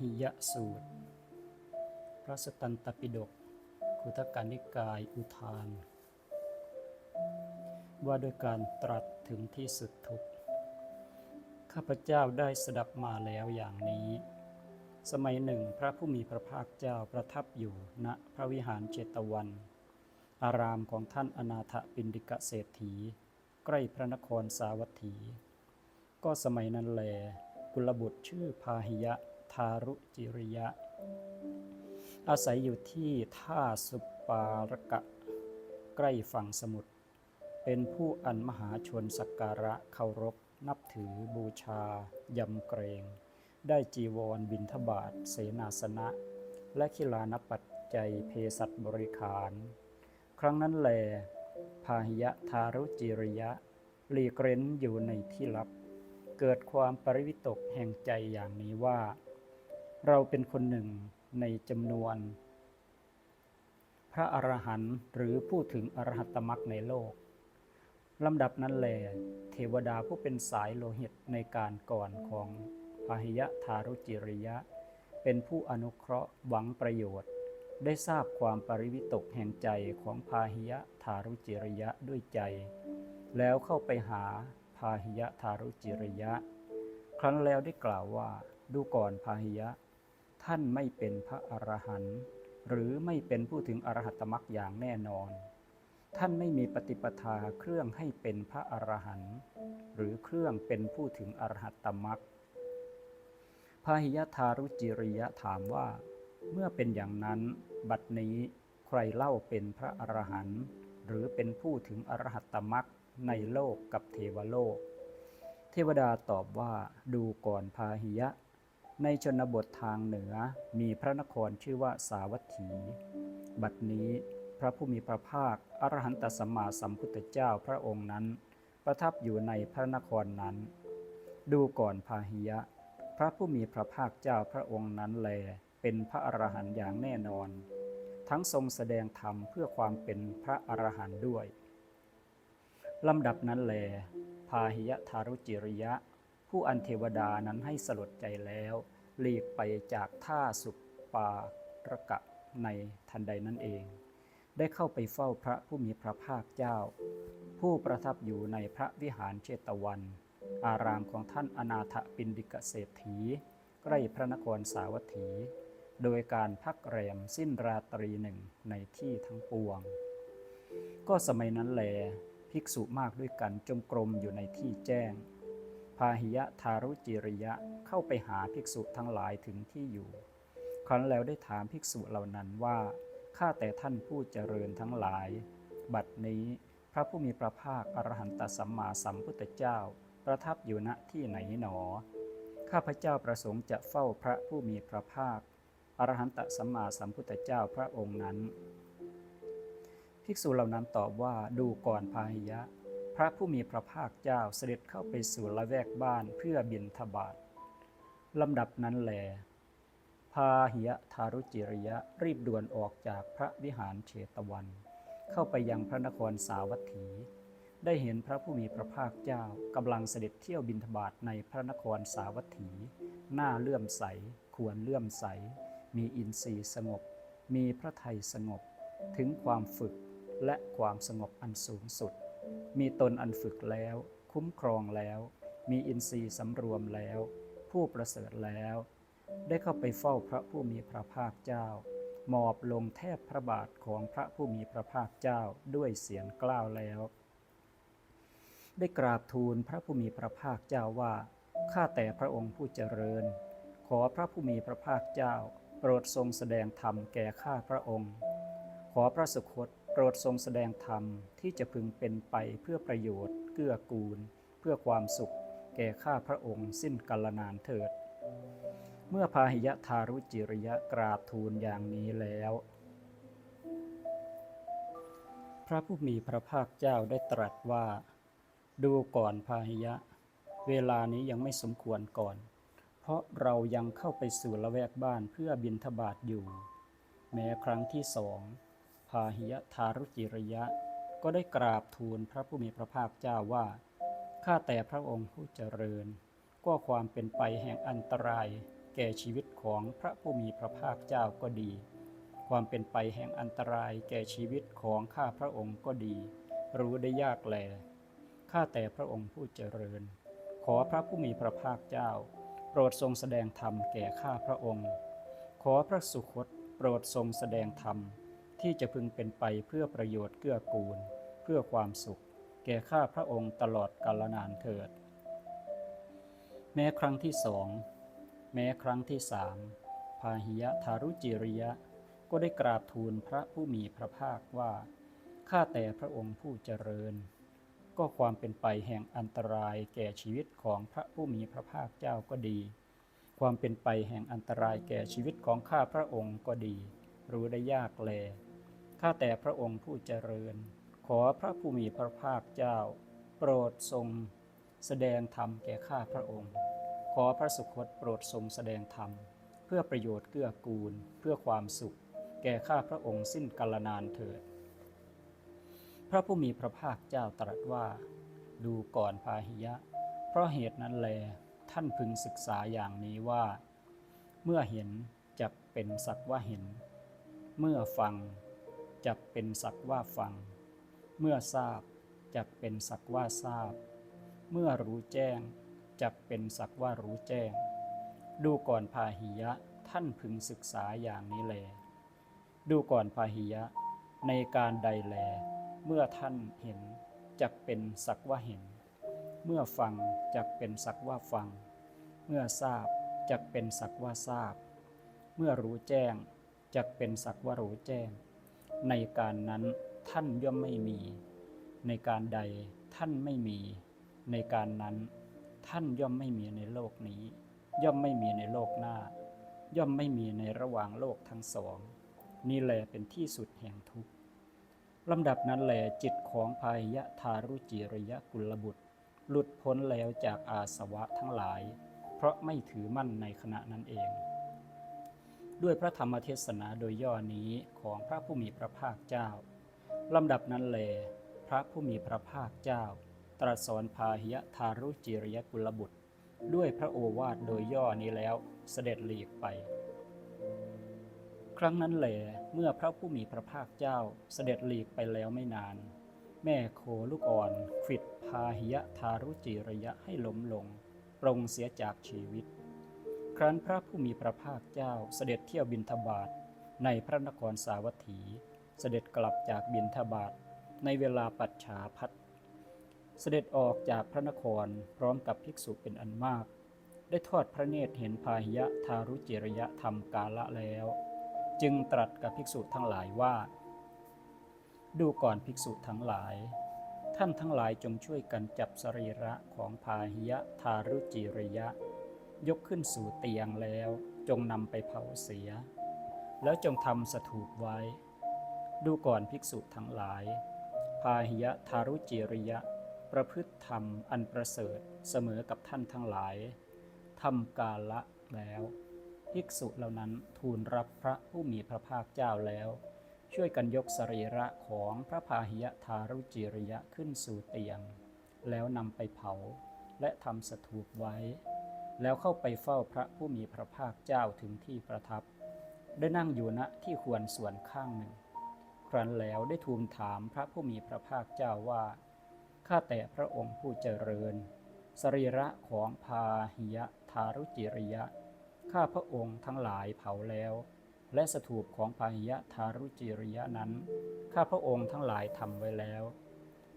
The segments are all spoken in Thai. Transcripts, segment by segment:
หิยสูตร พระสตันตปิฎกคุทกานิกายอุทาน ว่าด้วยการตรัสถึงที่สุดทุกข์ ข้าพเจ้าได้สดับมาแล้วอย่างนี้ สมัยหนึ่งพระผู้มีพระภาคเจ้าประทับอยู่ณพระวิหารเจตวัน อารามของท่านอนาถปินดิกะเศรษฐี ใกล้พระนครสาวัตถี ก็สมัยนั้นแลกุลบุตรชื่อพาหิยะ ทารุจิริยะ อาศัยอยู่ที่ท่าสุปารกะ ใกล้ฝั่งสมุทร เป็นผู้อันมหาชนสักการะเคารพ นับถือบูชา ยำเกรง ได้จีวรบินทบาท เสนาสนะ และคิลานปัจจัยเพสัตบริขาร ครั้งนั้นแล พาหิยะทารุจิริยะหลีกเร้นอยู่ในที่ลับเกิดความปริวิตกแห่งใจอย่างนี้ว่า เราเป็นคนหนึ่งในจำนวน พระอรหันต์หรือผู้ถึงอรหัตมรรคในโลกลำดับนั้นแล เทวดาผู้เป็นสายโลหิตในการก่อนของพาหิยะทารุจิริยะ เป็นผู้อนุเคราะห์หวังประโยชน์ ได้ทราบความปริวิตกแห่งใจของพาหิยะทารุจิริยะด้วยใจ แล้วเข้าไปหาพาหิยะทารุจิริยะ ครั้นแล้วได้กล่าวว่าดูก่อนพาหิยะ ท่านไม่เป็นพระอรหันต์หรือไม่เป็นผู้ถึงอรหัตตมรรคอย่างแน่นอน ท่านไม่มีปฏิปทาเครื่องให้เป็นพระอรหันต์หรือเครื่องเป็นผู้ถึงอรหัตตมรรคพาหิยทารุจิริยะถามว่า เมื่อเป็นอย่างนั้นบัดนี้ใครเล่าเป็นพระอรหันต์หรือเป็นผู้ถึงอรหัตตมรรคในโลกกับเทวโลก เทวดาตอบว่าดูก่อนพาหิยะ ในชนบททางเหนือมีพระนครชื่อว่าสาวัตถี บัดนี้พระผู้มีพระภาค อรหันตสัมมาสัมพุทธเจ้าพระองค์นั้น ประทับอยู่ในพระนครนั้น ดูก่อนพาหิยะ พระผู้มีพระภาคเจ้าพระองค์นั้นแล เป็นพระอรหันต์อย่างแน่นอน ทั้งทรงแสดงธรรมเพื่อความเป็นพระอรหันต์ด้วยลำดับนั้นแล พาหิยะทารุจิริยะ ผู้อันเทวดานั้นให้สลดใจแล้ว หลีกไปจากท่าสุปาระกะในทันใดนั้นเอง ได้เข้าไปเฝ้าพระผู้มีพระภาคเจ้า ผู้ประทับอยู่ในพระวิหารเชตวัน อารามของท่านอนาถปินดิกเศรษฐี ใกล้พระนครสาวัตถี โดยการพักแรมสิ้นราตรีหนึ่งในที่ทั้งปวง ก็สมัยนั้นแล ภิกษุมากด้วยกันจงกรมอยู่ในที่แจ้ง พาหิยะทารุจิริยะเข้าไปหาภิกษุทั้งหลายถึงที่อยู่ ครั้นแล้วได้ถามภิกษุเหล่านั้นว่า ข้าแต่ท่านผู้เจริญทั้งหลาย บัดนี้พระผู้มีพระภาคอรหันตสัมมาสัมพุทธเจ้า ประทับอยู่ณที่ไหนหนอ ข้าพเจ้าประสงค์จะเฝ้าพระผู้มีพระภาคอรหันตสัมมาสัมพุทธเจ้าพระองค์นั้น ภิกษุเหล่านั้นตอบว่าดูก่อนพาหิยะ ระผู้มีพระภาคเจ้าเสด็จเข้าไปสู่ละแวกบ้านเพื่อบินทบาทลำดับนั้นแล พาหิยะทารุจิริยะรีบด่วนออกจากพระวิหารเชตวัน เข้าไปยังพระนครสาวัตถี ได้เห็นพระผู้มีพระภาคเจ้ากำลังเสด็จเที่ยวบินทบาทในพระนครสาวัตถี หน้าเลื่อมใส ควรเลื่อมใส มีอินทรีย์สงบ มีพระไทยสงบ ถึงความฝึกและความสงบอันสูงสุด มีตนอันฝึกแล้ว คุ้มครองแล้ว มีอินทรีย์สำรวมแล้ว ผู้ประเสริฐแล้ว ได้เข้าไปเฝ้าพระผู้มีพระภาคเจ้า หมอบลงแทบพระบาทของพระผู้มีพระภาคเจ้าด้วยเสียงกล้าวแล้ว ได้กราบทูลพระผู้มีพระภาคเจ้าว่าข้าแต่พระองค์ผู้เจริญ ขอพระผู้มีพระภาคเจ้า โปรดทรงแสดงธรรมแก่ข้าพระองค์ ขอพระสุคต โปรดทรงแสดงธรรมที่จะพึงเป็นไปเพื่อประโยชน์ เกื้อกูล เพื่อความสุข แก่ข้าพระองค์สิ้นกาลนานเถิด เมื่อพาหิยะทารุจิริยะกราบทูลอย่างนี้แล้ว พระผู้มีพระภาคเจ้าได้ตรัสว่า ดูก่อนพาหิยะ เวลานี้ยังไม่สมควรก่อน เพราะเรายังเข้าไปสู่ละแวกบ้านเพื่อบินทบาทอยู่ แม้ครั้งที่สอง พาหิยะทารุจิริยะ ก็ได้กราบทูลพระผู้มีพระภาคเจ้าว่า ข้าแต่พระองค์ผู้เจริญ ก็ความเป็นไปแห่งอันตราย แก่ชีวิตของพระผู้มีพระภาคเจ้าก็ดี ความเป็นไปแห่งอันตรายแก่ชีวิตของข้าพระองค์ก็ดี รู้ได้ยากแล ข้าแต่พระองค์ผู้เจริญ ขอพระผู้มีพระภาคเจ้า โปรดทรงแสดงธรรมแก่ข้าพระองค์ ขอพระสุคตโปรดทรงแสดงธรรม ที่จะพึงเป็นไปเพื่อประโยชน์เกื้อกูล เพื่อความสุข แก่ข้าพระองค์ตลอดกาลนานเถิด แม้ครั้งที่สองแม้ครั้งที่สามพาหิยะทารุจิริยะ ก็ได้กราบทูลพระผู้มีพระภาคว่า ข้าแต่พระองค์ผู้เจริญ ก็ความเป็นไปแห่งอันตรายแก่ชีวิตของพระผู้มีพระภาคเจ้าก็ดี ความเป็นไปแห่งอันตรายแก่ชีวิตของข้าพระองค์ก็ดี รู้ได้ยากแล ข้าแต่พระองค์ผู้เจริญ ขอพระผู้มีพระภาคเจ้า โปรดทรง แสดงธรรมแก่ข้าพระองค์ ขอพระสุคตโปรดทรงแสดงธรรม เพื่อประโยชน์เกื้อกูล เพื่อความสุข แก่ข้าพระองค์สิ้นกาลนานเถิด พระผู้มีพระภาคเจ้าตรัสว่า ดูก่อนพาหิยะ เพราะเหตุนั้นแลท่านพึงศึกษาอย่างนี้ว่า เมื่อเห็นจักเป็นสักว่าเห็น เมื่อฟัง จักเป็นสักว่าฟัง เมื่อทราบจักเป็นสักว่าทราบ เมื่อรู้แจ้งจักเป็นสักว่ารู้แจ้ง ดูก่อนพาหิยะท่านพึงศึกษาอย่างนี้แล ดูก่อนพาหิยะ ในการใดแล เมื่อท่านเห็นจักเป็นสักว่าเห็น เมื่อฟังจักเป็นสักว่าฟัง เมื่อทราบจักเป็นสักว่าทราบ เมื่อรู้แจ้งจักเป็นสักว่ารู้แจ้ง ในการนั้นท่านย่อมไม่มี ในการใดท่านไม่มี ในการนั้น ท่านย่อมไม่มีในโลกนี้ ย่อมไม่มีในโลกหน้า ย่อมไม่มีในระหว่างโลกทั้งสอง นี่แหละเป็นที่สุดแห่งทุกข์ลำดับนั้นแหลจิตของพายยะทารุจิรยกุลบุตร หลุดพ้นแล้วจากอาสวะทั้งหลาย เพราะไม่ถือมั่นในขณะนั้นเอง ด้วยพระธรรมเทศนาโดยย่อนี้ของพระผู้มีพระภาคเจ้าลำดับนั้นแล พระผู้มีพระภาคเจ้า ตรัสสอนพาหิยะทารุจิรยกุลบุตร ด้วยพระโอวาทโดยย่อนี้แล้วเสด็จหลีกไป ครั้งนั้นแหลเมื่อพระผู้มีพระภาคเจ้าเสด็จหลีกไปแล้วไม่นาน แม่โคลูกอ่อนขิดพาหิยะทารุจิรยะให้ล้มลง ปรงเสียจากชีวิต ครั้นพระผู้มีพระภาคเจ้าเสด็จเที่ยวบินทบาทในพระนครสาวัตถี เสด็จกลับจากบินทบาทในเวลาปัจฉาพัดเสด็จออกจากพระนครพร้อมกับภิกษุเป็นอันมาก ได้ทอดพระเนตรเห็นพาหิยะทารุจิรยะทำกาละแล้ว จึงตรัสกับภิกษุทั้งหลายว่า ดูก่อนภิกษุทั้งหลาย ท่านทั้งหลายจงช่วยกันจับสรีระของพาหิยะทารุจิรยะ ยกขึ้นสู่เตียงแล้วจงนำไปเผาเสีย แล้วจงทำสถูปไว้ ดูก่อนภิกษุทั้งหลาย พาหิยะทารุจิริยะ ประพฤติธรรมอันประเสริฐเสมอกับท่านทั้งหลายทำกาละแล้ว ภิกษุเหล่านั้นทูลรับพระผู้มีพระภาคเจ้าแล้ว ช่วยกันยกสรีระของพระพาหิยะทารุจิริยะขึ้นสู่เตียง แล้วนำไปเผาและทำสถูปไว้ แล้วเข้าไปเฝ้าพระผู้มีพระภาคเจ้าถึงที่ประทับ ได้นั่งอยู่ณที่ควรส่วนข้างหนึ่ง ครั้นแล้วได้ทูลถามพระผู้มีพระภาคเจ้าว่า ข้าแต่พระองค์ผู้เจริญ สรีระของพาหิยะทารุจิริยะ ข้าพระองค์ทั้งหลายเผาแล้ว และสถูปของพาหิยะทารุจิริยะนั้น ข้าพระองค์ทั้งหลายทำไว้แล้ว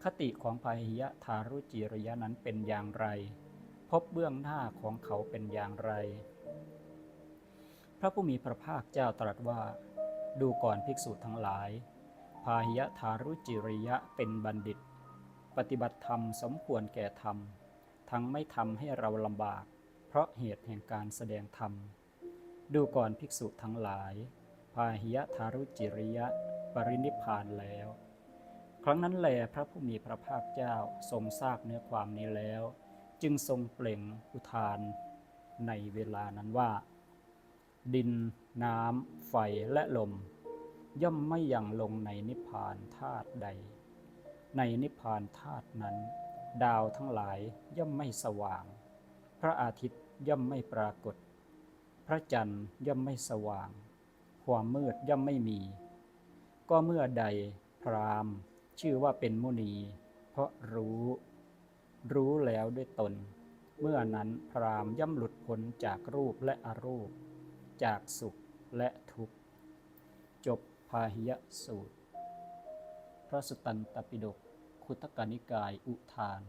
คติของพาหิยะทารุจิริยะนั้นเป็นอย่างไร พบเบื้องหน้าของเขาเป็นอย่างไร พระผู้มีพระภาคเจ้าตรัสว่า ดูก่อนภิกษุทั้งหลาย พาหิยะทารุจิริยะเป็นบัณฑิต ปฏิบัติธรรมสมควรแก่ธรรม ทั้งไม่ทำให้เราลำบาก เพราะเหตุแห่งการแสดงธรรม ดูก่อนภิกษุทั้งหลาย พาหิยะทารุจิริยะปรินิพพานแล้ว ครั้งนั้นแลพระผู้มีพระภาคเจ้าทรงทราบเนื้อความนี้แล้ว จึงทรงเปล่งอุทานในเวลานั้นว่า ดิน น้ำ ไฟและลม ย่อมไม่ยังลงในนิพพานธาตุใด ในนิพพานธาตุนั้น ดาวทั้งหลายย่อมไม่สว่าง พระอาทิตย์ย่อมไม่ปรากฏ พระจันทร์ย่อมไม่สว่าง ความมืดย่อมไม่มี ก็เมื่อใดพรามชื่อว่าเป็นมุนี เพราะรู้ รู้แล้วด้วยตน เมื่อนั้นพรามย่อมหลุดพ้นจากรูปและอรูป จากสุขและทุกข์ จบพาหิยสูตร พระสุตตันตปิฎกคุตกานิกายอุทาน